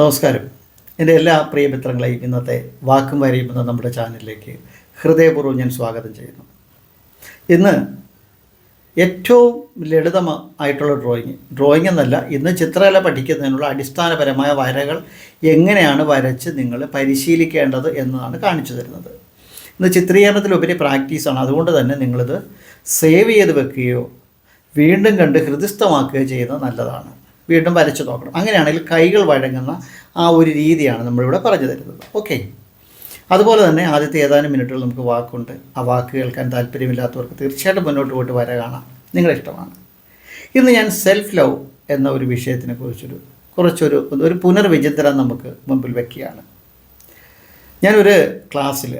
നമസ്കാരം. എന്റെ എല്ലാ പ്രിയ മിത്രങ്ങളെയും ഇന്നത്തെ വാക്കും വരയും എന്ന നമ്മുടെ ചാനലിലേക്ക് ഹൃദയപൂർവം ഞാൻ സ്വാഗതം ചെയ്യുന്നു. ഇന്ന് ഏറ്റവും ലളിതമായിട്ടുള്ള ഡ്രോയിങ് ഡ്രോയിങ് എന്നല്ല ഇന്ന് ചിത്രകല പഠിക്കുന്നതിനുള്ള അടിസ്ഥാനപരമായ വരകൾ എങ്ങനെയാണ് വരച്ച് നിങ്ങൾ പരിശീലിക്കേണ്ടത് എന്നതാണ് കാണിച്ചു തരുന്നത്. ഇന്ന് ചിത്രീകരണത്തിലുപരി പ്രാക്ടീസാണ് അതുകൊണ്ട് തന്നെ നിങ്ങളിത് സേവ് ചെയ്ത് വെക്കുകയോ വീണ്ടും കണ്ട് ഹൃദയസ്ഥമാക്കുകയോ ചെയ്യുന്നത് നല്ലതാണ്. വീണ്ടും വരച്ചു നോക്കണം. അങ്ങനെയാണെങ്കിൽ കൈകൾ വഴങ്ങുന്ന ആ ഒരു രീതിയാണ് നമ്മളിവിടെ പറഞ്ഞു തരുന്നത്. ഓക്കെ അതുപോലെ തന്നെ ആദ്യത്തെ ഏതാനും മിനിറ്റുകൾ നമുക്ക് വാക്കുണ്ട്. ആ വാക്ക് കേൾക്കാൻ താല്പര്യമില്ലാത്തവർക്ക് തീർച്ചയായിട്ടും മുന്നോട്ട് പോയിട്ട് വര കാണാം. നിങ്ങളുടെ ഇഷ്ടമാണ്. ഇന്ന് ഞാൻ സെൽഫ് ലവ് എന്ന ഒരു വിഷയത്തിനെ കുറിച്ചൊരു കുറച്ചൊരു ഒരു പുനർവിചിന്തനം നമുക്ക് മുമ്പിൽ വയ്ക്കുകയാണ് ഞാനൊരു ക്ലാസ്സിൽ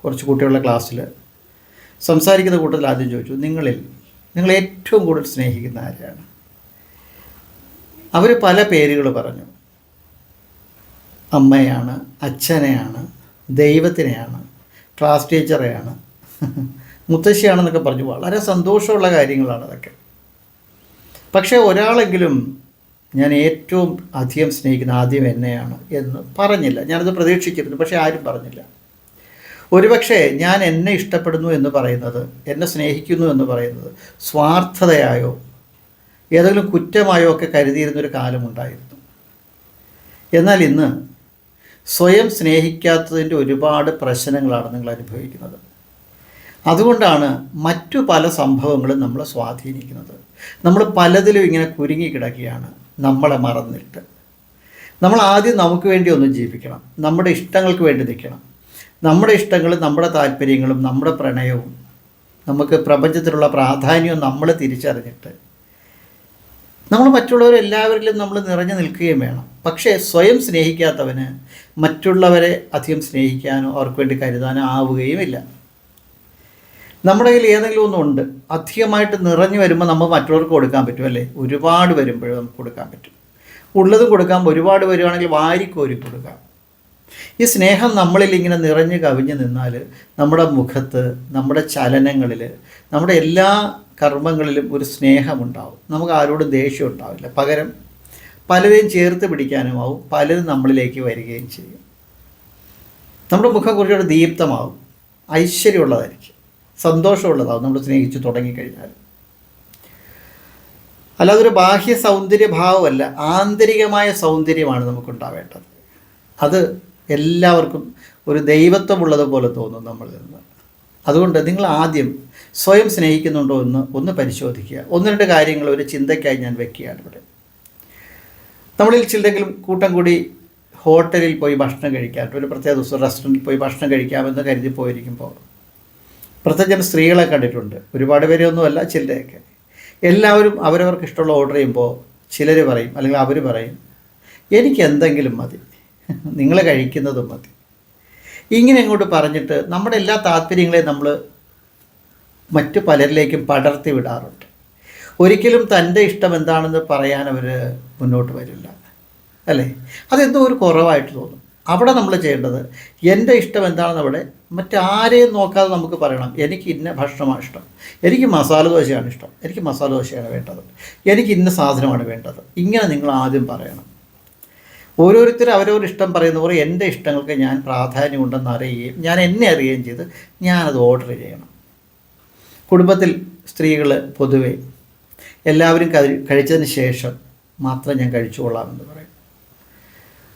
കുറച്ച് കുട്ടികളുടെ ക്ലാസ്സിൽ സംസാരിക്കുന്ന കൂട്ടത്തിൽ ആദ്യം ചോദിച്ചു നിങ്ങളിൽ നിങ്ങൾ ഏറ്റവും കൂടുതൽ സ്നേഹിക്കുന്ന ആരെയാണ്? അവർ പല പേരുകൾ പറഞ്ഞു. അമ്മയാണ് അച്ഛനെയാണ് ദൈവത്തിനെയാണ് ക്ലാസ് ടീച്ചറെയാണ് മുത്തശ്ശിയാണെന്നൊക്കെ പറഞ്ഞു. വളരെ സന്തോഷമുള്ള കാര്യങ്ങളാണ് അതൊക്കെ. പക്ഷേ ഒരാളെങ്കിലും ഞാൻ ഏറ്റവും അധികം സ്നേഹിക്കുന്ന ആദ്യം എന്നെയാണ് എന്ന് പറഞ്ഞില്ല. ഞാനത് പ്രതീക്ഷിച്ചിരുന്നു പക്ഷേ ആരും പറഞ്ഞില്ല. ഒരുപക്ഷെ ഞാൻ എന്നെ ഇഷ്ടപ്പെടുന്നു എന്ന് പറയുന്നത് എന്നെ സ്നേഹിക്കുന്നു എന്ന് പറയുന്നത് സ്വാർത്ഥതയായോ ഏതെങ്കിലും കുറ്റമായോ ഒക്കെ കരുതിയിരുന്നൊരു കാലമുണ്ടായിരുന്നു. എന്നാൽ ഇന്ന് സ്വയം സ്നേഹിക്കാത്തതിന്റെ ഒരുപാട് പ്രശ്നങ്ങളാണ് നിങ്ങൾ അനുഭവിക്കുന്നത്. അതുകൊണ്ടാണ് മറ്റു പല സംഭവങ്ങളും നമ്മളെ സ്വാധീനിക്കുന്നത്. നമ്മൾ പലതിലും ഇങ്ങനെ കുരുങ്ങി കിടക്കുകയാണ്. നമ്മളെ മറന്നിട്ട്. നമ്മൾ ആദ്യം നമുക്ക് വേണ്ടി ഒന്ന് ജീവിക്കണം. നമ്മുടെ ഇഷ്ടങ്ങൾക്ക് വേണ്ടി നിൽക്കണം. നമ്മുടെ ഇഷ്ടങ്ങളും നമ്മുടെ താല്പര്യങ്ങളും നമ്മുടെ പ്രണയവും നമുക്ക് പ്രപഞ്ചത്തിലുള്ള പ്രാധാന്യവും നമ്മൾ തിരിച്ചറിഞ്ഞിട്ട് നമ്മൾ മറ്റുള്ളവരെല്ലാവരിലും നമ്മൾ നിറഞ്ഞു നിൽക്കുകയും വേണം. പക്ഷേ സ്വയം സ്നേഹിക്കാത്തവന് മറ്റുള്ളവരെ അധികം സ്നേഹിക്കാനോ അവർക്ക് വേണ്ടി കരുതാനോ ആവുകയുമില്ല. നമ്മുടെ കയ്യിൽ ഏതെങ്കിലും ഒന്നുണ്ട് അധികമായിട്ട് നിറഞ്ഞു വരുമ്പോൾ നമ്മൾ മറ്റുള്ളവർക്ക് കൊടുക്കാൻ പറ്റും അല്ലേ? ഒരുപാട് വരുമ്പോഴും നമുക്ക് കൊടുക്കാൻ പറ്റും. ഉള്ളതും കൊടുക്കാം. ഒരുപാട് വരുവാണെങ്കിൽ വാരിക്കോരി കൊടുക്കാം. ഈ സ്നേഹം നമ്മളിൽ ഇങ്ങനെ നിറഞ്ഞു കവിഞ്ഞു നിന്നാൽ നമ്മുടെ മുഖത്ത് നമ്മുടെ ചലനങ്ങളിൽ നമ്മുടെ എല്ലാ കർമ്മങ്ങളിലും ഒരു സ്നേഹമുണ്ടാവും. നമുക്ക് ആരോടും ദേഷ്യം ഉണ്ടാവില്ല. പകരം പലരെയും ചേർത്ത് പിടിക്കാനുമാവും പലരും നമ്മളിലേക്ക് വരികയും ചെയ്യും. നമ്മുടെ മുഖം കുറച്ചുകൂടെ ദീപ്തമാവും ഐശ്വര്യമുള്ളതായിരിക്കും. സന്തോഷമുള്ളതാവും നമ്മൾ സ്നേഹിച്ച് തുടങ്ങിക്കഴിഞ്ഞാൽ. അല്ലാതെ ഒരു ബാഹ്യ സൗന്ദര്യഭാവമല്ല ആന്തരികമായ സൗന്ദര്യമാണ് നമുക്കുണ്ടാവേണ്ടത്. അത് എല്ലാവർക്കും ഒരു ദൈവത്വമുള്ളതുപോലെ തോന്നും നമ്മളിൽ നിന്ന് അതുകൊണ്ട് നിങ്ങൾ ആദ്യം സ്വയം സ്നേഹിക്കുന്നുണ്ടോ എന്ന് ഒന്ന് പരിശോധിക്കുക. ഒന്ന് രണ്ട് കാര്യങ്ങൾ ഒരു ചിന്തയ്ക്കായി ഞാൻ വെക്കുകയാണ് ഇവിടെ. നമ്മളിൽ ചിലരെങ്കിലും കൂട്ടം കൂടി ഹോട്ടലിൽ പോയി ഭക്ഷണം കഴിക്കാൻ ഒരു പ്രത്യേക ദിവസം റെസ്റ്റോറന്റിൽ പോയി ഭക്ഷണം കഴിക്കാമെന്ന് കരുതി പോയിരിക്കുമ്പോൾ പ്രത്യേകം സ്ത്രീകളെ കണ്ടിട്ടുണ്ട്. ഒരുപാട് പേരെയൊന്നുമല്ല ചിലരെയൊക്കെ. എല്ലാവരും അവരവർക്ക് ഇഷ്ടമുള്ള ഓർഡർ ചെയ്യുമ്പോൾ ചിലർ പറയും അല്ലെങ്കിൽ അവർ പറയും എനിക്ക് എന്തെങ്കിലും മതി. നിങ്ങൾ കഴിക്കുന്നതും മതി. ഇങ്ങനെ അങ്ങോട്ട് പറഞ്ഞിട്ട് നമ്മുടെ എല്ലാ താല്പര്യങ്ങളെയും നമ്മൾ മറ്റു പലരിലേക്കും പടർത്തി വിടാറുണ്ട്. ഒരിക്കലും തന്റെ ഇഷ്ടം എന്താണെന്ന് പറയാൻ അവർ മുന്നോട്ട് വരില്ല. അല്ലേ? അതെന്തോ ഒരു കുറവായിട്ട് തോന്നും. അവിടെ നമ്മൾ ചെയ്യേണ്ടത് എന്റെ ഇഷ്ടം എന്താണെന്ന് അവിടെ മറ്റാരെയും നോക്കാതെ നമുക്ക് പറയണം. എനിക്ക് ഇന്ന ഭക്ഷണമാണ് ഇഷ്ടം. എനിക്ക് മസാല ദോശയാണ് ഇഷ്ടം. എനിക്ക് മസാല ദോശയാണ് വേണ്ടത്. എനിക്ക് ഇന്ന സാധനമാണ് വേണ്ടത്. ഇങ്ങനെ നിങ്ങൾ ആദ്യം പറയണം. ഓരോരുത്തരും അവരവരുടെ ഇഷ്ടം പറയുന്ന പോലെ എന്റെ ഇഷ്ടങ്ങൾക്ക് ഞാൻ പ്രാധാന്യമുണ്ടെന്ന് അറിയുകയും ഞാൻ എന്നെ അറിയുകയും ചെയ്ത് ഞാനത് ഓർഡർ ചെയ്യണം. കുടുംബത്തിൽ സ്ത്രീകൾ പൊതുവെ എല്ലാവരും കഴിച്ചതിന് ശേഷം മാത്രം ഞാൻ കഴിച്ചുകൊള്ളാമെന്ന് പറയും.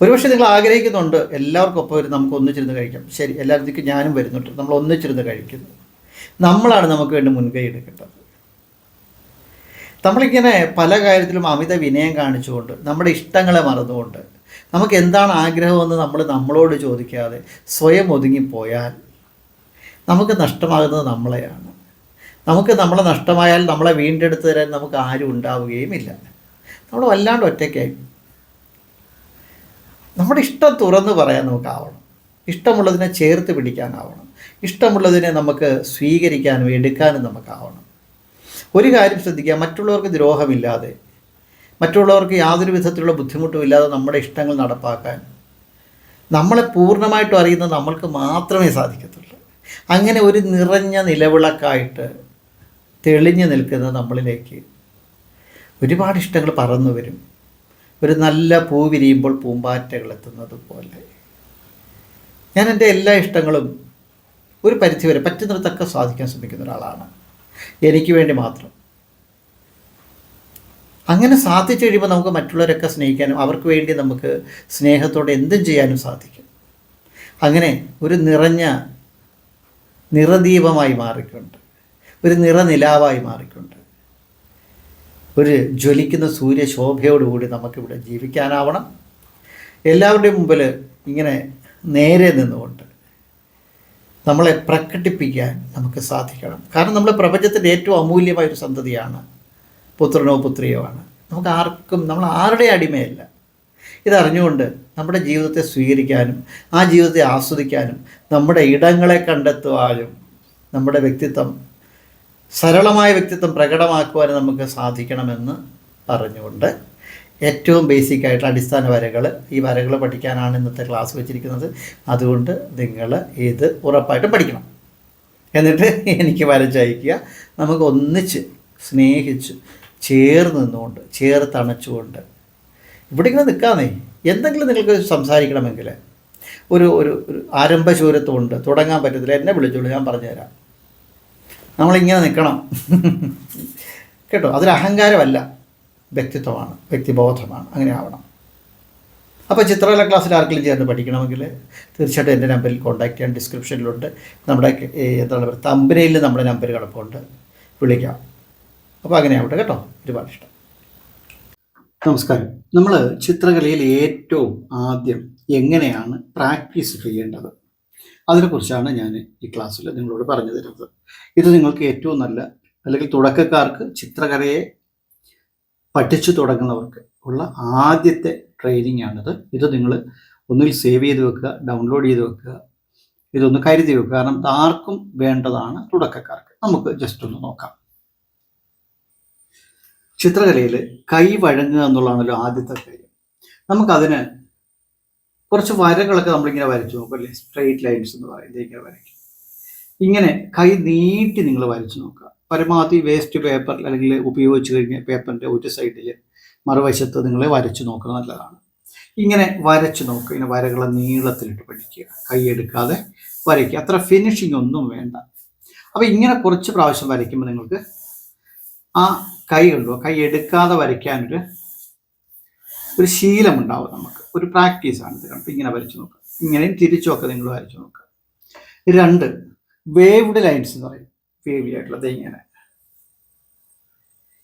ഒരുപക്ഷെ നിങ്ങൾ ആഗ്രഹിക്കുന്നുണ്ട് എല്ലാവർക്കും ഒപ്പം വരും നമുക്ക് ഒന്നിച്ചിരുന്ന് കഴിക്കാം. ശരി എല്ലാവർക്കും ഞാനും വരുന്നുണ്ട്. നമ്മൾ ഒന്നിച്ചിരുന്ന് കഴിക്കുന്നു. നമ്മളാണ് നമുക്ക് വേണ്ടി മുൻകൈ എടുക്കേണ്ടത്. നമ്മളിങ്ങനെ പല കാര്യത്തിലും അമിത വിനയം കാണിച്ചുകൊണ്ട് നമ്മുടെ ഇഷ്ടങ്ങളെ മറന്നുകൊണ്ട് നമുക്ക് എന്താണ് ആഗ്രഹമെന്ന് നമ്മൾ നമ്മളോട് ചോദിക്കാതെ സ്വയം ഒതുങ്ങിപ്പോയാൽ നമുക്ക് നഷ്ടമാകുന്നത് നമ്മളെയാണ്. നമുക്ക് നമ്മളെ നഷ്ടമായാൽ നമ്മളെ വീണ്ടെടുത്ത് തരാൻ നമുക്ക് ആരും ഉണ്ടാവുകയും ഇല്ല നമ്മൾ വല്ലാണ്ട് ഒറ്റയ്ക്കായി നമ്മുടെ ഇഷ്ടം തുറന്ന് പറയാൻ നമുക്കാവണം ഇഷ്ടമുള്ളതിനെ ചേർത്ത് പിടിക്കാനാവണം. ഇഷ്ടമുള്ളതിനെ നമുക്ക് സ്വീകരിക്കാനും എടുക്കാനും നമുക്കാവണം. ഒരു കാര്യം ശ്രദ്ധിക്കുക മറ്റുള്ളവർക്ക് ദ്രോഹമില്ലാതെ മറ്റുള്ളവർക്ക് യാതൊരു വിധത്തിലുള്ള ബുദ്ധിമുട്ടും ഇല്ലാതെ നമ്മുടെ ഇഷ്ടങ്ങൾ നടപ്പാക്കാൻ. നമ്മളെ പൂർണമായിട്ടും അറിയുന്നത് നമ്മൾക്ക് മാത്രമേ സാധിക്കത്തുള്ളൂ. അങ്ങനെ ഒരു നിറഞ്ഞ നിലവിളക്കായിട്ട് തെളിഞ്ഞു നിൽക്കുന്ന നമ്മളിലേക്ക് ഒരുപാട് ഇഷ്ടങ്ങൾ പറന്നു വരും. ഒരു നല്ല പൂ വിരിയുമ്പോൾ പൂമ്പാറ്റകൾ എത്തുന്നത് പോലെ. ഞാൻ എന്റെ എല്ലാ ഇഷ്ടങ്ങളും ഒരു പരിധിവരെ പറ്റുന്നിടത്തൊക്കെ സാധിക്കാൻ ശ്രമിക്കുന്ന ഒരാളാണ്. എനിക്ക് വേണ്ടി മാത്രം. അങ്ങനെ സാധിച്ചു കഴിയുമ്പോൾ നമുക്ക് മറ്റുള്ളവരൊക്കെ സ്നേഹിക്കാനും അവർക്ക് വേണ്ടി നമുക്ക് സ്നേഹത്തോടെ എന്തും ചെയ്യാനും സാധിക്കും. അങ്ങനെ ഒരു നിറഞ്ഞ നിറദീപമായി മാറിക്കൊണ്ട് ഒരു നിറനിലാവായി മാറിക്കൊണ്ട് ഒരു ജ്വലിക്കുന്ന സൂര്യശോഭയോടുകൂടി നമുക്കിവിടെ ജീവിക്കാനാവണം. എല്ലാവരുടെയും മുമ്പിൽ ഇങ്ങനെ നേരെ നിന്നുകൊണ്ട് നമ്മളെ പ്രകടിപ്പിക്കാൻ നമുക്ക് സാധിക്കണം. കാരണം നമ്മുടെ പ്രപഞ്ചത്തിന്റെ ഏറ്റവും അമൂല്യമായ ഒരു സന്തതിയാണ് പുത്രനോ പുത്രിയോ ആണ്. നമുക്ക് ആർക്കും നമ്മൾ ആരുടെ അടിമയല്ല. ഇതറിഞ്ഞുകൊണ്ട് നമ്മുടെ ജീവിതത്തെ സ്വീകരിക്കാനും ആ ജീവിതത്തെ ആസ്വദിക്കാനും നമ്മുടെ ഇടങ്ങളെ കണ്ടെത്തുവാനും നമ്മുടെ വ്യക്തിത്വം സരളമായ വ്യക്തിത്വം പ്രകടമാക്കുവാനും നമുക്ക് സാധിക്കണമെന്ന് പറഞ്ഞുകൊണ്ട് ഏറ്റവും ബേസിക് ആയിട്ട് അടിസ്ഥാന വരകൾ ഈ വരകൾ പഠിക്കാനാണ് ഇന്നത്തെ ക്ലാസ് വെച്ചിരിക്കുന്നത്. അതുകൊണ്ട് നിങ്ങൾ ഇത് ഉറപ്പായിട്ടും പഠിക്കണം. എന്നിട്ട് എനിക്ക് വരച്ചയക്കുക. നമുക്ക് ഒന്നിച്ച് സ്നേഹിച്ച് ചേർന്ന് നിന്നുകൊണ്ട് ചേർത്തണച്ചുകൊണ്ട് ഇവിടെ ഇങ്ങനെ നിൽക്കാന്നേ. എന്തെങ്കിലും നിങ്ങൾക്ക് സംസാരിക്കണമെങ്കിൽ. ഒരു ഒരു ആരംഭശൂരത്വമുണ്ട്. തുടങ്ങാൻ പറ്റത്തില്ല. എന്നെ വിളിച്ചോളൂ ഞാൻ പറഞ്ഞുതരാം. നമ്മളിങ്ങനെ നിൽക്കണം. കേട്ടോ? അതൊരു അഹങ്കാരമല്ല. വ്യക്തിത്വമാണ്. വ്യക്തിബോധമാണ്. അങ്ങനെ ആവണം. അപ്പോൾ ചിത്രകല ക്ലാസ്സിൽ ആർക്കെങ്കിലും ചേർന്ന് പഠിക്കണമെങ്കിൽ തീർച്ചയായിട്ടും എന്റെ നമ്പറിൽ കോൺടാക്ട് ചെയ്യാൻ ഡിസ്ക്രിപ്ഷനിലുണ്ട് നമ്മുടെ എന്താണ് പറയുക? തമ്പനയിൽ നമ്മുടെ നമ്പർ കിടപ്പുണ്ട്. വിളിക്കാം. അപ്പോൾ അങ്ങനെ ആവട്ടെ കേട്ടോ. ഒരുപാട് ഇഷ്ടം. നമസ്കാരം. നമ്മൾ ചിത്രകലയിൽ ഏറ്റവും ആദ്യം എങ്ങനെയാണ് പ്രാക്ടീസ് ചെയ്യേണ്ടത്? അതിനെക്കുറിച്ചാണ് ഞാൻ ഈ ക്ലാസ്സിൽ നിങ്ങളോട് പറഞ്ഞു തരുന്നത്. ഇത് നിങ്ങൾക്ക് ഏറ്റവും നല്ല അല്ലെങ്കിൽ തുടക്കക്കാർക്ക് ചിത്രകലയെ പഠിച്ചു തുടങ്ങുന്നവർക്ക് ഉള്ള ആദ്യത്തെ ട്രെയിനിങ് ആണിത്. ഇത് നിങ്ങൾ ഒന്നുകിൽ സേവ് ചെയ്ത് വെക്കുക ഡൗൺലോഡ് ചെയ്ത് വെക്കുക ഇതൊന്ന് കരുതി വെക്കുക. കാരണം ആർക്കും വേണ്ടതാണ് തുടക്കക്കാർക്ക്. നമുക്ക് ജസ്റ്റ് ഒന്ന് നോക്കാം. ചിത്രകലയിൽ കൈ വഴങ്ങുക എന്നുള്ളതാണല്ലോ ആദ്യത്തെ കാര്യം. നമുക്കതിന് കുറച്ച് വരകളൊക്കെ നമ്മളിങ്ങനെ വരച്ചു നോക്കും അല്ലേ? സ്ട്രെയിറ്റ് ലൈൻസ് എന്ന് പറയുന്നത് ഇങ്ങനെ വരയ്ക്കും. ഇങ്ങനെ കൈ നീട്ടി നിങ്ങൾ വരച്ചു നോക്കുക. പരമാവധി വേസ്റ്റ് പേപ്പർ അല്ലെങ്കിൽ ഉപയോഗിച്ച് കഴിഞ്ഞ പേപ്പറിന്റെ ഒരു സൈഡിൽ മറുവശത്ത് നിങ്ങൾ വരച്ചു നോക്കുക നല്ലതാണ്. ഇങ്ങനെ വരച്ചു നോക്കുക. ഇങ്ങനെ വരകളെ നീളത്തിലിട്ട് പഠിക്കുക കൈ എടുക്കാതെ വരയ്ക്കുക. അത്ര ഫിനിഷിംഗ് ഒന്നും വേണ്ട. അപ്പോൾ ഇങ്ങനെ കുറച്ച് പ്രാവശ്യം വരയ്ക്കുമ്പോൾ നിങ്ങൾക്ക് ആ കൈ ഉണ്ടോ? കൈ എടുക്കാതെ വരയ്ക്കാനൊരു ഒരു ശീലമുണ്ടാവും നമുക്ക്. ഒരു പ്രാക്ടീസാണ് ഇത്. കണ്ടു ഇങ്ങനെ വരച്ചു നോക്കുക ഇങ്ങനെയും തിരിച്ചൊക്കെ നിങ്ങൾ വരച്ചു നോക്കുക രണ്ട് വേവ്ഡ് ലൈൻസ് എന്ന് പറയും. വേവി ആയിട്ടുള്ളത് ഇങ്ങനെ.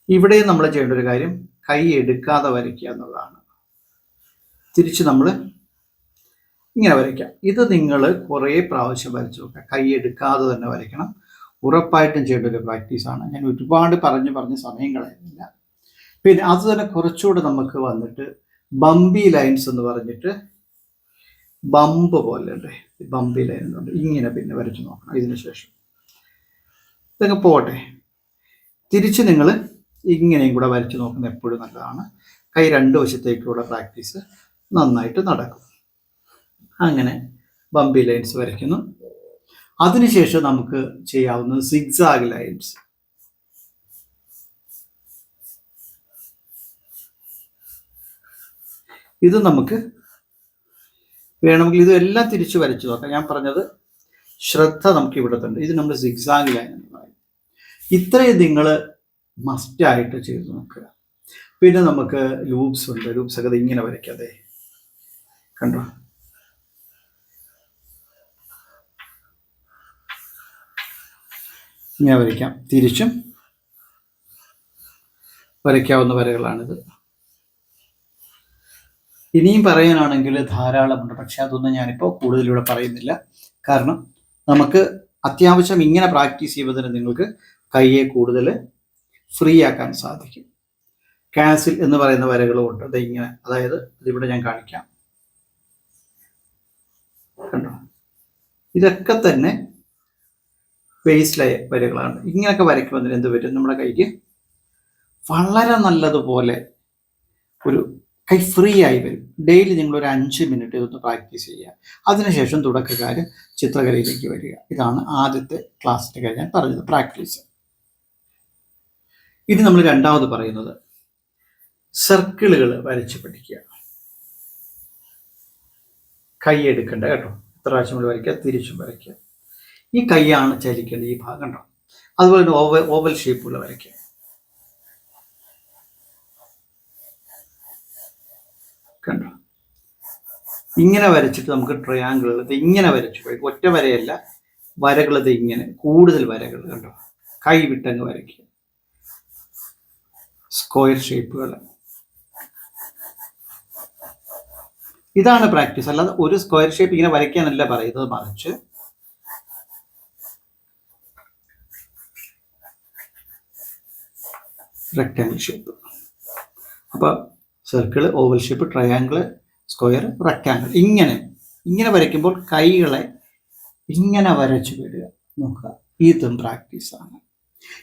ഇവിടെ നമ്മൾ ചെയ്യേണ്ട ഒരു കാര്യം കൈ എടുക്കാതെ വരയ്ക്കുക എന്നുള്ളതാണ്. തിരിച്ച് നമ്മൾ ഇങ്ങനെ വരയ്ക്കാം. ഇത് നിങ്ങൾ കുറേ പ്രാവശ്യം വരച്ചു നോക്കുക. കൈ എടുക്കാതെ തന്നെ വരയ്ക്കണം. ഉറപ്പായിട്ടും ചെയ്യേണ്ട ഒരു പ്രാക്ടീസാണ് ഞാൻ ഒരുപാട് പറഞ്ഞു പറഞ്ഞ് സമയം കളയുന്നില്ല. പിന്നെ അത് തന്നെ കുറച്ചുകൂടെ നമുക്ക് വന്നിട്ട് ബമ്പി ലൈൻസ് എന്ന് പറഞ്ഞിട്ട് ബമ്പ് പോലെ ഉണ്ട്. ബമ്പി ലൈൻ എന്നുണ്ട് ഇങ്ങനെ പിന്നെ വരച്ചു നോക്കണം ഇതിന് ശേഷം. ഇതൊക്കെ പോട്ടെ. തിരിച്ച് നിങ്ങൾ ഇങ്ങനെയും കൂടെ വരച്ചു നോക്കുന്നത് എപ്പോഴും നല്ലതാണ്. കൈ രണ്ട് വശത്തേക്കുള്ള പ്രാക്ടീസ് നന്നായിട്ട് നടക്കും. അങ്ങനെ ബമ്പി ലൈൻസ് വരയ്ക്കുന്നു. അതിനുശേഷം നമുക്ക് ചെയ്യാവുന്നത് സിഗ്സാഗ് ലൈൻസ് ഇത് നമുക്ക് വേണമെങ്കിൽ ഇതെല്ലാം തിരിച്ചു വരച്ചു നോക്കാം. ഞാൻ പറഞ്ഞത് ശ്രദ്ധ നമുക്ക് ഇവിടെ തന്നെ. ഇത് നമ്മൾ സിഗ്സാഗ് ലൈൻ എന്ന് പറയും. ഇത്രയും നിങ്ങൾ മസ്റ്റായിട്ട് ചെയ്തു നോക്കുക. പിന്നെ നമുക്ക് ലൂപ്സ് ഉണ്ട്. ലൂപ്സ് ഒക്കെ ഇങ്ങനെ വരയ്ക്കാതെ കണ്ടോ? ഇങ്ങനെ വരയ്ക്കാം. തിരിച്ചും വരയ്ക്കാവുന്ന വരകളാണിത്. ഇനിയും പറയാനാണെങ്കിൽ ധാരാളമുണ്ട് പക്ഷെ അതൊന്നും ഞാനിപ്പോൾ കൂടുതലിവിടെ പറയുന്നില്ല. കാരണം നമുക്ക് അത്യാവശ്യം ഇങ്ങനെ പ്രാക്ടീസ് ചെയ്യുമ്പോൾ നിങ്ങൾക്ക് കയ്യെ കൂടുതൽ ഫ്രീ ആക്കാൻ സാധിക്കും. കാസിൽ എന്ന് പറയുന്ന വരകളും ഉണ്ട്. അത് ഇങ്ങനെ അതായത് ഇതിവിടെ ഞാൻ കാണിക്കാം. കണ്ടോ? ഇതൊക്കെ തന്നെ ബേസ് വരകളാണ്. ഇങ്ങനെയൊക്കെ വരയ്ക്കുമ്പോൾ എന്ത് വരും നമ്മുടെ കൈക്ക് വളരെ നല്ലതുപോലെ ഒരു കൈ ഫ്രീ ആയി വരും. ഡെയിലി നിങ്ങൾ ഒരു അഞ്ച് മിനിറ്റ് ഇതൊന്ന് പ്രാക്ടീസ് ചെയ്യുക. അതിനുശേഷം തുടക്കക്കാർ ചിത്രകലയിലേക്ക് വരിക. ഇതാണ് ആദ്യത്തെ ക്ലാസ്സിന്റെ കാര്യം ഞാൻ പറഞ്ഞത്. പ്രാക്ടീസ് ഇനി നമ്മൾ രണ്ടാമത് പറയുന്നത് സർക്കിളുകൾ വരച്ച് പഠിക്കുക. കൈ എടുക്കണ്ട കേട്ടോ. ഇത്ര പ്രാവശ്യം നമ്മൾ വരയ്ക്കുക തിരിച്ചും വരയ്ക്കുക. ഈ കൈയാണ് ചലിക്കേണ്ടത് ഈ ഭാഗം കണ്ടോ? അതുപോലെ തന്നെ ഓവൽ ഓവൽ ഷേപ്പുള്ള വരയ്ക്കുക കണ്ടോ? ഇങ്ങനെ വരച്ചിട്ട് നമുക്ക് ട്രയാങ്കിളുകൾ ഇങ്ങനെ വരച്ചു പോയി. ഒറ്റ വരയല്ല വരകളത് ഇങ്ങനെ കൂടുതൽ വരകൾ കണ്ടോ? കൈ വിട്ടങ്ങ് വരയ്ക്കുക. സ്ക്വയർ ഷേപ്പുകൾ ഇതാണ് പ്രാക്ടീസ്. അല്ലാതെ ഒരു സ്ക്വയർ ഷേപ്പ് ഇങ്ങനെ വരയ്ക്കാനല്ല പറയുന്നത് മറിച്ച് റെക്റ്റാങ്കിൾ ഷേപ്പ് അപ്പോൾ circle oval shape triangle square rectangle ഇങ്ങനെ ഇങ്ങനെ വരയ്ക്കുമ്പോൾ കൈകളെ ഇങ്ങനെ വരച്ചു വിടുക. നോക്കുക. ഇതും പ്രാക്ടീസാണ്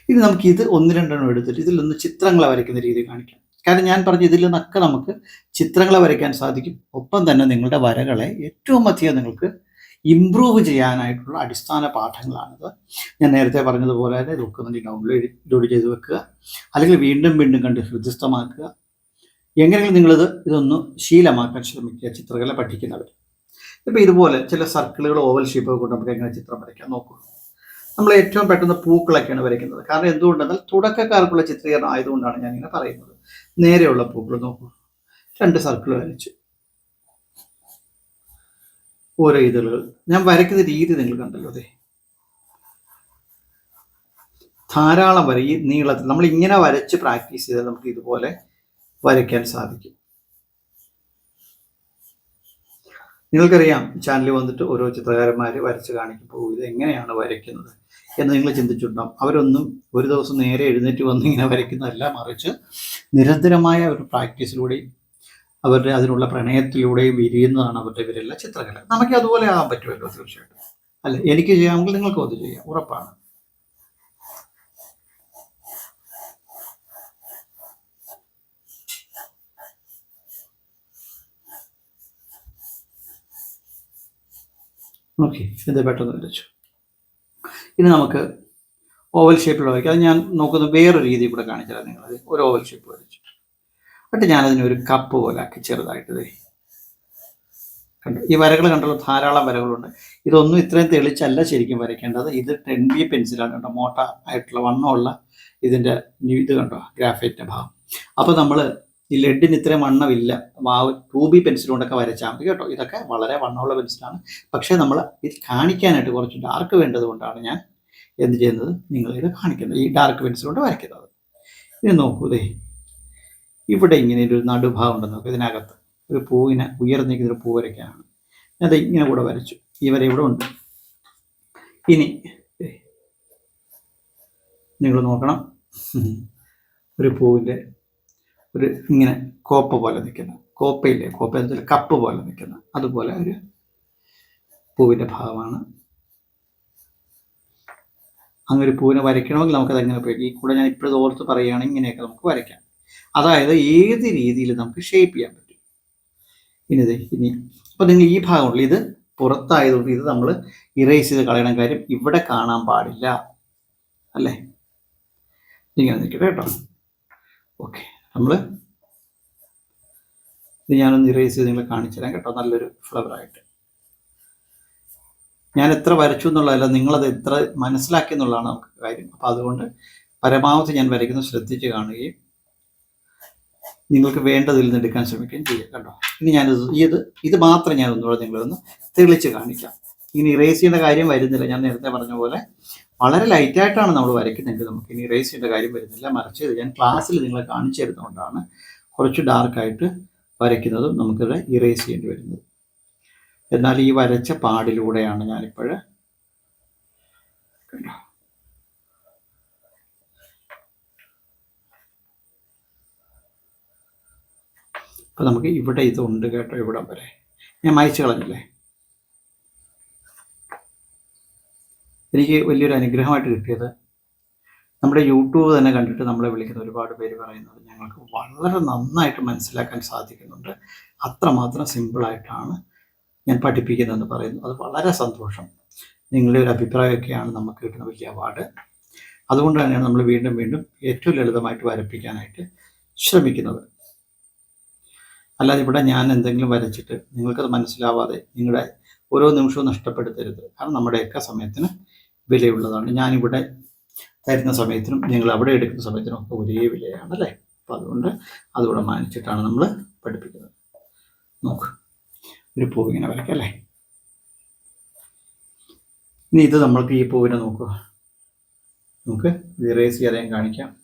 ഇനി നമുക്ക് ഇത് ഒന്ന് രണ്ടെണ്ണം എടുത്തിട്ട് ഇതിലൊന്ന് ചിത്രങ്ങളെ വരയ്ക്കുന്ന രീതി കാണിക്കാം. കാരണം ഞാൻ പറഞ്ഞ ഇതിൽ നിന്നൊക്കെ നമുക്ക് ചിത്രങ്ങളെ വരയ്ക്കാൻ സാധിക്കും. ഒപ്പം തന്നെ നിങ്ങളുടെ വരകളെ ഏറ്റവും അധികം നിങ്ങൾക്ക് ഇമ്പ്രൂവ് ചെയ്യാനായിട്ടുള്ള അടിസ്ഥാന പാഠങ്ങളാണിത്. ഞാൻ നേരത്തെ പറഞ്ഞതുപോലെ തന്നെ ഡോക്യുമെന്റ് ഡൗൺലോഡ് ലോഡ് ചെയ്ത് വെക്കുക. അല്ലെങ്കിൽ വീണ്ടും വീണ്ടും കണ്ട് ഹൃദ്യസ്ഥമാക്കുക. എങ്ങനെയെങ്കിലും നിങ്ങളിത് ഇതൊന്ന് ശീലമാക്കാൻ ശ്രമിക്കുക ചിത്രകല പഠിക്കുന്നവർ. ഇപ്പോൾ ഇതുപോലെ ചില സർക്കിളുകൾ ഓവൽ ഷേപ്പൊക്കെ കൊണ്ട് നമുക്ക് എങ്ങനെ ചിത്രം വരയ്ക്കാം നോക്കൂ. നമ്മൾ ഏറ്റവും പെട്ടെന്ന് പൂക്കളൊക്കെയാണ് വരയ്ക്കുന്നത്. കാരണം എന്തുകൊണ്ടെന്നാൽ തുടക്കക്കാർക്കുള്ള ചിത്രീകരണം ആയതുകൊണ്ടാണ് ഞാൻ ഇങ്ങനെ പറയുന്നത്. നേരെയുള്ള പൂക്കൾ നോക്കൂ. രണ്ട് സർക്കിൾ വരച്ചു ഓരോ ഇതളുകൾ ഞാൻ വരയ്ക്കുന്ന രീതി നിങ്ങൾ കണ്ടല്ലോ അതെ. ധാരാളം വര. ഈ നീളത്തിൽ നമ്മൾ ഇങ്ങനെ വരച്ച് പ്രാക്ടീസ് ചെയ്താൽ നമുക്ക് ഇതുപോലെ വരയ്ക്കാൻ സാധിക്കും. നിങ്ങൾക്കറിയാം ചാനലിൽ വന്നിട്ട് ഓരോ ചിത്രകാരന്മാർ വരച്ച് കാണിക്കുമ്പോൾ ഇത് എങ്ങനെയാണ് വരയ്ക്കുന്നത് എന്ന് നിങ്ങൾ ചിന്തിച്ചിട്ടുണ്ടാവും. അവരൊന്നും ഒരു ദിവസം നേരെ എഴുന്നേറ്റ് വന്ന് ഇങ്ങനെ വരയ്ക്കുന്നതല്ല മറിച്ച് നിരന്തരമായ ഒരു പ്രാക്ടീസിലൂടെയും അവരുടെ അതിനുള്ള പ്രണയത്തിലൂടെയും വിരിയുന്നതാണ് അവരുടെ ഇവരെല്ലാം ചിത്രകല. നമുക്ക് അതുപോലെ ആകാൻ പറ്റുമല്ലോ തീർച്ചയായിട്ടും. അല്ല? എനിക്ക് ചെയ്യാമെങ്കിൽ നിങ്ങൾക്കും അത് ചെയ്യാം. ഉറപ്പാണ്. ഓക്കെ. ഇത് പെട്ടെന്ന് വരച്ചു. ഇനി നമുക്ക് ഓവൽ ഷേപ്പിൽ വരയ്ക്കാം. അത് ഞാൻ നോക്കുന്ന വേറൊരു രീതിയിൽ കൂടെ കാണിച്ചാൽ നിങ്ങളത് ഒരു ഓവൽ ഷേപ്പ് വരച്ചു. എന്നിട്ട് ഞാനതിനെ ഒരു കപ്പ് ആക്കി ചെറുതായിട്ട് കണ്ടു? ഈ വരകൾ കണ്ടല്ലോ ധാരാളം വരകളുണ്ട്. ഇതൊന്നും ഇത്രയും തെളിച്ചല്ല ശരിക്കും വരയ്ക്കേണ്ടത്. ഇത് ടെൻ ബി പെൻസിലാണ് കേട്ടോ മോട്ട ആയിട്ടുള്ള വണ്ണമുള്ള ഇതിന്റെ ഇത് കണ്ടോ? ഗ്രാഫൈറ്റിന്റെ ഭാഗം. അപ്പോൾ നമ്മൾ ഈ ലെഡിന് ഇത്രയും വണ്ണമില്ല. ടൂ ബി പെൻസിൽ കൊണ്ടൊക്കെ വരച്ചാൽ മതി കേട്ടോ. ഇതൊക്കെ വളരെ വണ്ണമുള്ള പെൻസിലാണ്. പക്ഷേ നമ്മൾ ഇത് കാണിക്കാനായിട്ട് കുറച്ച് ഡാർക്ക് വേണ്ടത് കൊണ്ടാണ് ഞാൻ എന്ത് ചെയ്യുന്നത്? നിങ്ങളിത് കാണിക്കുന്നത്. ഈ ഡാർക്ക് പെൻസിൽ കൊണ്ട് വരയ്ക്കുന്നത്. ഇനി നോക്കൂ ദേ. ഇവിടെ ഇങ്ങനെ ഒരു നടുഭാഗം ഉണ്ടെന്ന് നോക്കുക ഇതിനകത്ത് ഒരു പൂവിനെ ഉയർന്നിരിക്കുന്ന ഒരു പൂ വരയ്ക്കാനാണ് അത് ഇങ്ങനെ കൂടെ വരച്ചു. ഈ ഇവിടെ ഉണ്ട്. ഇനി നിങ്ങൾ നോക്കണം. ഒരു പൂവിന്റെ ഒരു ഇങ്ങനെ കോപ്പ പോലെ നിൽക്കുന്ന കോപ്പയില്ലേ കോപ്പ എന്ന് വെച്ചാൽ കപ്പ് പോലെ നിൽക്കുന്ന അതുപോലെ ഒരു പൂവിന്റെ ഭാഗമാണ്. അങ്ങനെ ഒരു പൂവിനെ വരയ്ക്കണമെങ്കിൽ നമുക്കത് എങ്ങനെ ഉപയോഗിക്കാം? ഈ കൂടെ ഞാൻ ഇപ്പോഴും ഓർത്ത് പറയുകയാണെങ്കിൽ ഇങ്ങനെയൊക്കെ നമുക്ക് വരയ്ക്കാം. അതായത് ഏത് രീതിയിൽ നമുക്ക് ഷേപ്പ് ചെയ്യാൻ പറ്റും. ഇനി ഇനി അപ്പോൾ നിങ്ങൾ ഈ ഭാഗമുള്ള ഇത് പുറത്തായതുകൊണ്ട് ഇത് നമ്മൾ ഇറേസ് ചെയ്ത് കളയണം. കാര്യം ഇവിടെ കാണാൻ പാടില്ല. അല്ലേ? ഇങ്ങനെ നിൽക്കട്ടെ കേട്ടോ. ഓക്കെ നമ്മൾ ഇത് ഞാനൊന്ന് ഇറേസ് ചെയ്ത് നിങ്ങളെ കാണിച്ചു തരാം കേട്ടോ. നല്ലൊരു ഫ്ലവറായിട്ട് ഞാൻ എത്ര വരച്ചു എന്നുള്ളതല്ല നിങ്ങളത് എത്ര മനസ്സിലാക്കി എന്നുള്ളതാണ് നമുക്ക് കാര്യം. അപ്പോൾ അതുകൊണ്ട് പരമാവധി ഞാൻ വരയ്ക്കുന്നത് ശ്രദ്ധിച്ച് കാണുകയും നിങ്ങൾക്ക് വേണ്ടതിൽ നിന്ന് എടുക്കാൻ ശ്രമിക്കുകയും ചെയ്യുക കേട്ടോ ഇനി ഞാനിത് ഇത് ഇത് മാത്രം ഞാൻ ഒന്നുകൂടെ നിങ്ങളൊന്ന് തെളിച്ച് കാണിക്കാം. ഇനി ഇറേസ് ചെയ്യേണ്ട കാര്യം വരുന്നില്ല. ഞാൻ നേരത്തെ പറഞ്ഞ പോലെ വളരെ ലൈറ്റായിട്ടാണ് നമ്മൾ വരയ്ക്കുന്നതെങ്കിൽ നമുക്ക് ഇനി ഇറേസ് ചെയ്യേണ്ട കാര്യം വരുന്നില്ല. മറിച്ച് ഇത് ഞാൻ ക്ലാസ്സിൽ നിങ്ങളെ കാണിച്ചു തരുന്നതുകൊണ്ടാണ് കുറച്ച് ഡാർക്കായിട്ട് വരയ്ക്കുന്നതും നമുക്കിവിടെ ഇറേസ് ചെയ്യേണ്ടി വരുന്നത്. എന്നാൽ ഈ വരച്ച പാടിലൂടെയാണ് ഞാനിപ്പോൾ കണ്ടോ? അപ്പം നമുക്ക് ഇവിടെ ഇതുണ്ട് കേട്ടോ ഇവിടം വരെ. ഞാൻ മായച്ചു കളഞ്ഞില്ലേ? എനിക്ക് വലിയൊരു അനുഗ്രഹമായിട്ട് കിട്ടിയത് നമ്മുടെ യൂട്യൂബ് തന്നെ കണ്ടിട്ട് നമ്മളെ വിളിക്കുന്ന ഒരുപാട് പേര് പറയുന്നത് ഞങ്ങൾക്ക് വളരെ നന്നായിട്ട് മനസ്സിലാക്കാൻ സാധിക്കുന്നുണ്ട്. അത്രമാത്രം സിമ്പിളായിട്ടാണ് ഞാൻ പഠിപ്പിക്കുന്നതെന്ന് പറയുന്നു. അത് വളരെ സന്തോഷം. നിങ്ങളുടെ ഒരു അഭിപ്രായമൊക്കെയാണ് നമുക്ക് കിട്ടുന്ന വലിയ അവാർഡ്. അതുകൊണ്ട് തന്നെയാണ് നമ്മൾ വീണ്ടും വീണ്ടും ഏറ്റവും ലളിതമായിട്ട് വരപ്പിക്കാനായിട്ട് ശ്രമിക്കുന്നത്. അല്ലാതെ ഇവിടെ ഞാൻ എന്തെങ്കിലും വരച്ചിട്ട് നിങ്ങൾക്കത് മനസ്സിലാവാതെ നിങ്ങളുടെ ഓരോ നിമിഷവും നഷ്ടപ്പെടുത്തരുത്. കാരണം നമ്മുടെയൊക്കെ സമയത്തിന് വിലയുള്ളതാണ്. ഞാനിവിടെ തരുന്ന സമയത്തിനും നിങ്ങൾ അവിടെ എടുക്കുന്ന സമയത്തിനും ഒക്കെ ഒരേ വിലയാണ് അല്ലേ? അപ്പോൾ അതുകൊണ്ട് അതുകൂടെ മാനിച്ചിട്ടാണ് നമ്മൾ പഠിപ്പിക്കുന്നത്. നോക്ക്. ഒരു പൂവ് ഇങ്ങനെ വരയ്ക്കാം അല്ലേ? ഇനി ഇത് നമ്മൾക്ക് ഈ പൂവിനെ നോക്കുക. നമുക്ക് ഇറേസ് ചെയ്യാതെയും കാണിക്കാം.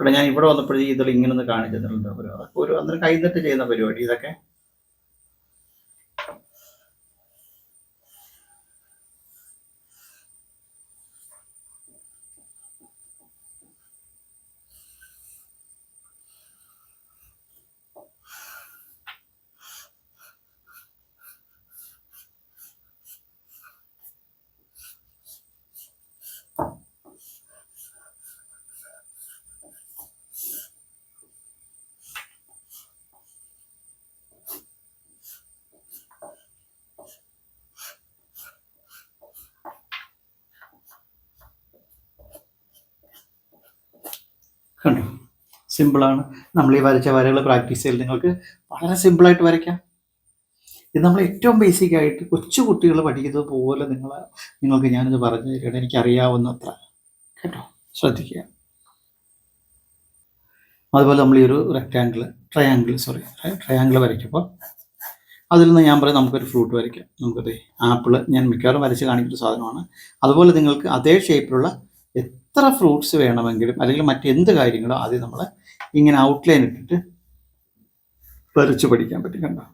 ഇവിടെ ഞാൻ ഇവിടെ വന്നപ്പോഴേ ഇതിൽ ഇങ്ങനെ ഒന്ന് കാണിച്ചിട്ടുണ്ട് ഒരു അതൊക്കെ ഒരു അന്നേരം കൈന്നിട്ട് ചെയ്യുന്ന പരിപാടി ഇതൊക്കെ കണ്ടോ സിമ്പിളാണ്. നമ്മൾ ഈ വരച്ച വരകൾ പ്രാക്ടീസ് ചെയ്ത് നിങ്ങൾക്ക് വളരെ സിമ്പിളായിട്ട് വരയ്ക്കാം. ഇത് നമ്മൾ ഏറ്റവും ബേസിക് ആയിട്ട് കൊച്ചു കുട്ടികൾ പഠിക്കുന്നത് പോലെ നിങ്ങൾ നിങ്ങൾക്ക് ഞാനിത് പറഞ്ഞു തരികയാണ്. എനിക്കറിയാവുന്നത്ര. കേട്ടോ? ശ്രദ്ധിക്കുക. അതുപോലെ നമ്മൾ ഈ ഒരു റെക്റ്റാങ്കിൾ ട്രയാങ്കിൾ സോറി ട്രയാങ്കിൾ വരയ്ക്കുമ്പോൾ അതിൽ നിന്ന് ഞാൻ പറയും നമുക്കൊരു ഫ്രൂട്ട് വരയ്ക്കാം. നമുക്കത് ആപ്പിൾ ഞാൻ മിക്കവാറും വരച്ച് കാണിക്കുന്ന സാധനമാണ്. അതുപോലെ നിങ്ങൾക്ക് അതേ ഷേപ്പിലുള്ള എത്ര ഫ്രൂട്ട്സ് വേണമെങ്കിലും അല്ലെങ്കിൽ മറ്റെന്ത് കാര്യങ്ങളും ആദ്യം നമ്മൾ ഇങ്ങനെ ഔട്ട്ലൈൻ ഇട്ടിട്ട് വരച്ച് പഠിക്കാൻ പറ്റും കണ്ടോ?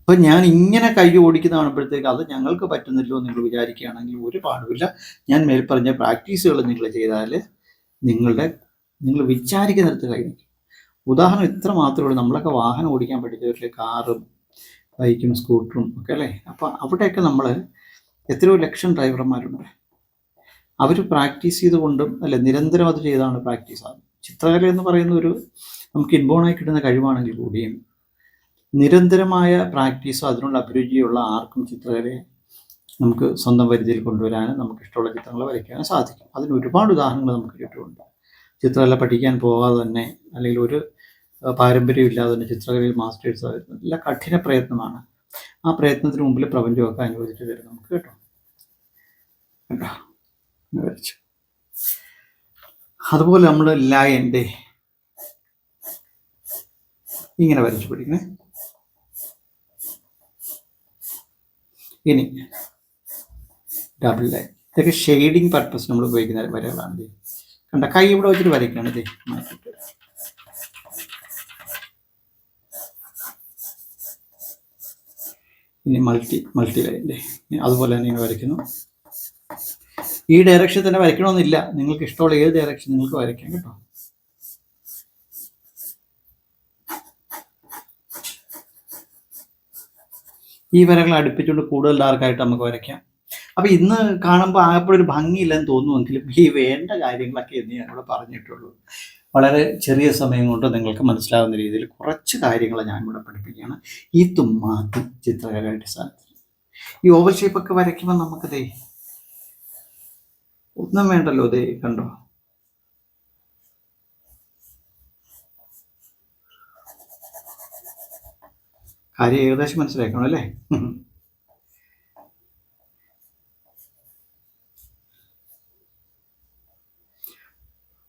അപ്പം ഞാൻ ഇങ്ങനെ കൈ ഓടിക്കുന്ന കാണുമ്പോഴത്തേക്ക് അത് ഞങ്ങൾക്ക് പറ്റുന്നില്ലോ നിങ്ങൾ വിചാരിക്കുകയാണെങ്കിൽ ഒരു പാടുമില്ല. ഞാൻ മേൽ പറഞ്ഞ പ്രാക്ടീസുകൾ നിങ്ങൾ ചെയ്താൽ നിങ്ങളുടെ നിങ്ങൾ വിചാരിക്കുന്നിടത്ത് കൈ നിൽക്കും ഉദാഹരണം ഇത്ര മാത്രമേ ഉള്ളൂ. നമ്മളൊക്കെ വാഹനം ഓടിക്കാൻ പഠിച്ചവരിൽ കാറും ബൈക്കും സ്കൂട്ടറും ഒക്കെ അല്ലേ? അപ്പോൾ അവിടെയൊക്കെ നമ്മൾ എത്രയോ ലക്ഷം ഡ്രൈവർമാരുണ്ട് അവർ പ്രാക്ടീസ് ചെയ്തുകൊണ്ടും അല്ലെ നിരന്തരം അത് ചെയ്താണ് പ്രാക്ടീസ് ആകുന്നത് ചിത്രകല എന്ന് പറയുന്ന ഒരു നമുക്ക് ഇൻബോണായി കിട്ടുന്ന കഴിവാണെങ്കിൽ കൂടിയും നിരന്തരമായ പ്രാക്ടീസോ അതിനുള്ള അഭിരുചിയുള്ള ആർക്കും ചിത്രകലയെ നമുക്ക് സ്വന്തം പരിധിയിൽ കൊണ്ടുവരാനും നമുക്ക് ഇഷ്ടമുള്ള ചിത്രങ്ങൾ വരയ്ക്കാനും സാധിക്കും. അതിന് ഒരുപാട് ഉദാഹരണങ്ങൾ നമുക്ക് ചുറ്റുമുണ്ട്. ചിത്രകല പഠിക്കാൻ പോകാതെ തന്നെ അല്ലെങ്കിൽ ഒരു പാരമ്പര്യമില്ലാതെ തന്നെ ചിത്രകലയിൽ മാസ്റ്റേഴ്സ് ആയിരുന്നു നല്ല കഠിന പ്രയത്നമാണ്. ആ പ്രയത്നത്തിന് മുമ്പിൽ പ്രപഞ്ചമൊക്കെ അനുവദിച്ചു തരും നമുക്ക് കേട്ടോ. കേട്ടോ? ഇങ്ങനെ വരച്ചു അതുപോലെ നമ്മൾ ലയന്റെ ഇങ്ങനെ വരച്ചു പിടിക്കണേ ഇനി ഡബിൾ ലൈൻ ഇതൊക്കെ ഷെയ്ഡിങ് പർപ്പസ് നമ്മൾ ഉപയോഗിക്കുന്ന വരകളാണ് കണ്ട കൈ ഇവിടെ വെച്ചിട്ട് വരയ്ക്കുകയാണ് ഇത് മാറ്റിയിട്ട്. ഇനി മൾട്ടി മൾട്ടി ലൈന്റെ അതുപോലെ തന്നെ ഇങ്ങനെ വരയ്ക്കുന്നു. ഈ ഡയറക്ഷൻ തന്നെ വരയ്ക്കണമെന്നില്ല. നിങ്ങൾക്ക് ഇഷ്ടമുള്ള ഏത് ഡയറക്ഷൻ നിങ്ങൾക്ക് വരയ്ക്കാം കേട്ടോ. ഈ വരകൾ അടുപ്പിച്ചുകൊണ്ട് കൂടുതൽ ഡാർക്കായിട്ട് നമുക്ക് വരയ്ക്കാം. അപ്പൊ ഇന്ന് കാണുമ്പോൾ ആകെപ്പോഴൊരു ഭംഗിയില്ലെന്ന് തോന്നുമെങ്കിലും ഈ വേണ്ട കാര്യങ്ങളൊക്കെ എന്ന് ഞാൻ ഇവിടെ പറഞ്ഞിട്ടുള്ളൂ. വളരെ ചെറിയ സമയം കൊണ്ട് നിങ്ങൾക്ക് മനസ്സിലാവുന്ന രീതിയിൽ കുറച്ച് കാര്യങ്ങൾ ഞാൻ ഇവിടെ പഠിപ്പിക്കുകയാണ്. ഈ തുമ്മാത്തി ചിത്രകലയുടെ സ്ഥാനത്ത് ഈ ഓവൽ ഷേപ്പൊക്കെ വരയ്ക്കുമ്പോൾ നമുക്കതേ ഒന്നും വേണ്ടല്ലോ ദേ കണ്ടോ? കാര്യം ഏകദേശം മനസ്സിലാക്കണം അല്ലേ?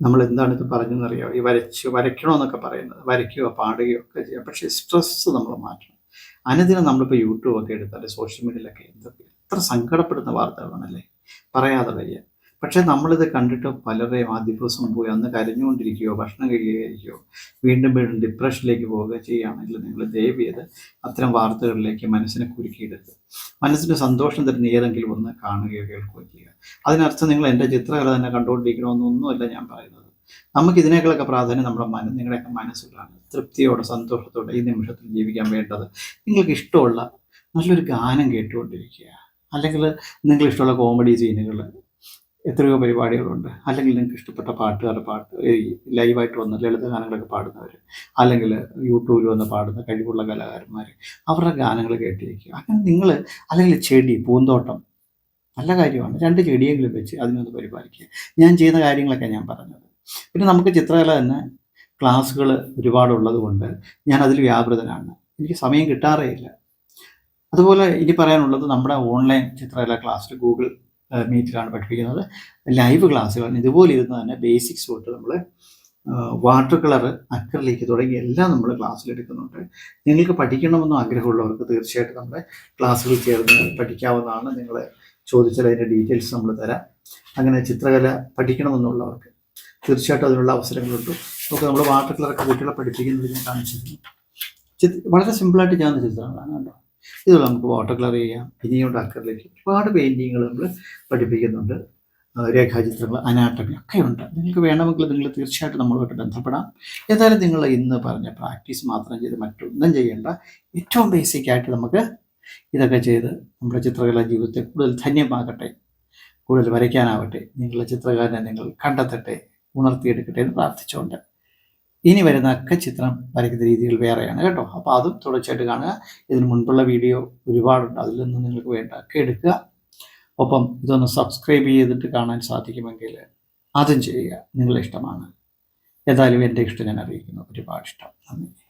നമ്മൾ എന്താണ് ഇത് പറഞ്ഞെന്നറിയോ ഈ വരച്ച് വരയ്ക്കണമെന്നൊക്കെ പറയുന്നത്. വരയ്ക്കുകയോ പാടുകയോ ഒക്കെ ചെയ്യാം. പക്ഷേ സ്ട്രെസ് നമ്മൾ മാറ്റണം. അനുദിനം നമ്മളിപ്പോൾ യൂട്യൂബ് ഒക്കെ എടുത്താൽ സോഷ്യൽ മീഡിയയിലൊക്കെ എന്തൊക്കെ എത്ര സങ്കടപ്പെടുന്ന വാർത്തകളാണല്ലേ? പറയാതെ വരിക. പക്ഷേ നമ്മളിത് കണ്ടിട്ട് പലരെയും ആ ദിവസം പോയി അന്ന് കരഞ്ഞുകൊണ്ടിരിക്കുകയോ ഭക്ഷണം കഴിക്കുകയോ വീണ്ടും വീണ്ടും ഡിപ്രഷനിലേക്ക് പോവുകയോ ചെയ്യുകയാണെങ്കിൽ നിങ്ങൾ ദയവ് ചെയ്ത് അത്തരം വാർത്തകളിലേക്ക് മനസ്സിനെ കുരുക്കിയിടരുത്. മനസ്സിന് സന്തോഷം തരുന്ന ഏതെങ്കിലും ഒന്ന് കാണുകയോ കേൾക്കുകയോ ചെയ്യുക. അതിനർത്ഥം നിങ്ങൾ എന്റെ ചിത്രകല തന്നെ കണ്ടുകൊണ്ടിരിക്കണമെന്നൊന്നുമല്ല ഞാൻ പറയുന്നത്. നമുക്ക് ഇതിനേക്കാളൊക്കെ പ്രാധാന്യം നമ്മുടെ മന നിങ്ങളുടെയൊക്കെ മനസ്സുകളാണ്. തൃപ്തിയോടെ സന്തോഷത്തോടെ ഈ നിമിഷത്തിൽ ജീവിക്കാൻ വേണ്ടത് നിങ്ങൾക്ക് ഇഷ്ടമുള്ള നല്ലൊരു ഗാനം കേട്ടുകൊണ്ടിരിക്കുക. അല്ലെങ്കിൽ നിങ്ങൾക്ക് ഇഷ്ടമുള്ള കോമഡി സീനുകൾ എത്രയോ പരിപാടികളുണ്ട്. അല്ലെങ്കിൽ നിങ്ങൾക്ക് ഇഷ്ടപ്പെട്ട പാട്ടുകാരുടെ പാട്ട് ലൈവായിട്ട് വന്ന് ലളിത ഗാനങ്ങളൊക്കെ പാടുന്നവർ അല്ലെങ്കിൽ യൂട്യൂബിൽ വന്ന് പാടുന്ന കഴിവുള്ള കലാകാരന്മാർ അവരുടെ ഗാനങ്ങൾ കേട്ടിരിക്കുക. അങ്ങനെ നിങ്ങൾ അല്ലെങ്കിൽ ചെടി പൂന്തോട്ടം നല്ല കാര്യമാണ്. രണ്ട് ചെടിയെങ്കിലും വെച്ച് അതിനൊന്ന് പരിപാലിക്കുക. ഞാൻ ചെയ്യുന്ന കാര്യങ്ങളൊക്കെ ഞാൻ പറഞ്ഞത്. പിന്നെ നമുക്ക് ചിത്രകല തന്നെ ക്ലാസ്സുകൾ ഒരുപാടുള്ളത് കൊണ്ട് ഞാൻ അതിൽ വ്യാപൃതനാണ്. എനിക്ക് സമയം കിട്ടാറേ ഇല്ല അതുപോലെ ഇനി പറയാനുള്ളത് നമ്മുടെ ഓൺലൈൻ ചിത്രകല ക്ലാസ്സിൽ ഗൂഗിൾ മീറ്റിലാണ് പഠിപ്പിക്കുന്നത്. ലൈവ് ക്ലാസ്സുകൾ ഇതുപോലെ ഇരുന്ന് തന്നെ ബേസിക്സ് തൊട്ട് നമ്മൾ വാട്ടർ കളർ അക്രലിക്ക് തുടങ്ങി എല്ലാം നമ്മൾ ക്ലാസ്സിൽ എടുക്കുന്നുണ്ട്. നിങ്ങൾക്ക് പഠിക്കണമെന്ന് ആഗ്രഹമുള്ളവർക്ക് തീർച്ചയായിട്ടും നമ്മുടെ ക്ലാസ്സുകൾ ചേർന്ന് പഠിക്കാവുന്നതാണ് നിങ്ങൾ ചോദിച്ചാൽ അതിന്റെ ഡീറ്റെയിൽസ് നമ്മൾ തരാം. അങ്ങനെ ചിത്രകല പഠിക്കണമെന്നുള്ളവർക്ക് തീർച്ചയായിട്ടും അതിനുള്ള അവസരങ്ങളുണ്ട്. നമുക്ക് നമ്മൾ വാട്ടർ കളറൊക്കെ കുട്ടികളെ പഠിപ്പിക്കുന്നത് ഞാൻ കാണിച്ചിരുന്നു വളരെ സിമ്പിളായിട്ട് ചെയ്യാവുന്ന ചിത്രങ്ങളാണ് കേട്ടോ ഇത് നമുക്ക് വാട്ടർ കളർ ചെയ്യാം. ഇനിയും അക്കറിലേക്ക് ഒരുപാട് പെയിന്റിങ്ങുകൾ നമ്മൾ പഠിപ്പിക്കുന്നുണ്ട്. രേഖാചിത്രങ്ങൾ അനാട്ടമി ഒക്കെ ഉണ്ട്. നിങ്ങൾക്ക് വേണമെങ്കിൽ നിങ്ങൾ തീർച്ചയായിട്ടും നമ്മളുമായിട്ട് ബന്ധപ്പെടാം. ഏതായാലും നിങ്ങൾ ഇന്ന് പറഞ്ഞ പ്രാക്ടീസ് മാത്രം ചെയ്ത് മറ്റൊന്നും ചെയ്യേണ്ട. ഏറ്റവും ബേസിക് ആയിട്ട് നമുക്ക് ഇതൊക്കെ ചെയ്ത് നമ്മുടെ ചിത്രകലാ ജീവിതത്തെ കൂടുതൽ ധന്യമാകട്ടെ കൂടുതൽ വരയ്ക്കാനാവട്ടെ. നിങ്ങളുടെ ചിത്രകാരനെ നിങ്ങൾ കണ്ടെത്തട്ടെ ഉണർത്തിയെടുക്കട്ടെ എന്ന് പ്രാർത്ഥിച്ചുകൊണ്ട്. ഇനി വരുന്ന ഒക്കെ ചിത്രം വരയ്ക്കുന്ന രീതികൾ വേറെയാണ് കേട്ടോ. അപ്പോൾ അതും തുടർച്ചയായിട്ട് കാണുക. ഇതിന് മുൻപുള്ള വീഡിയോ ഒരുപാടുണ്ട്. അതിൽ നിന്ന് നിങ്ങൾക്ക് വേണ്ട ഒക്കെ എടുക്കുക. ഒപ്പം ഇതൊന്ന് സബ്സ്ക്രൈബ് ചെയ്തിട്ട് കാണാൻ സാധിക്കുമെങ്കിൽ അതും ചെയ്യുക. നിങ്ങളിഷ്ടമാണ് ഏതായാലും എന്റെ ഇഷ്ടം ഞാൻ അറിയിക്കുന്നു. ഒരുപാട് ഇഷ്ടം. നന്ദി.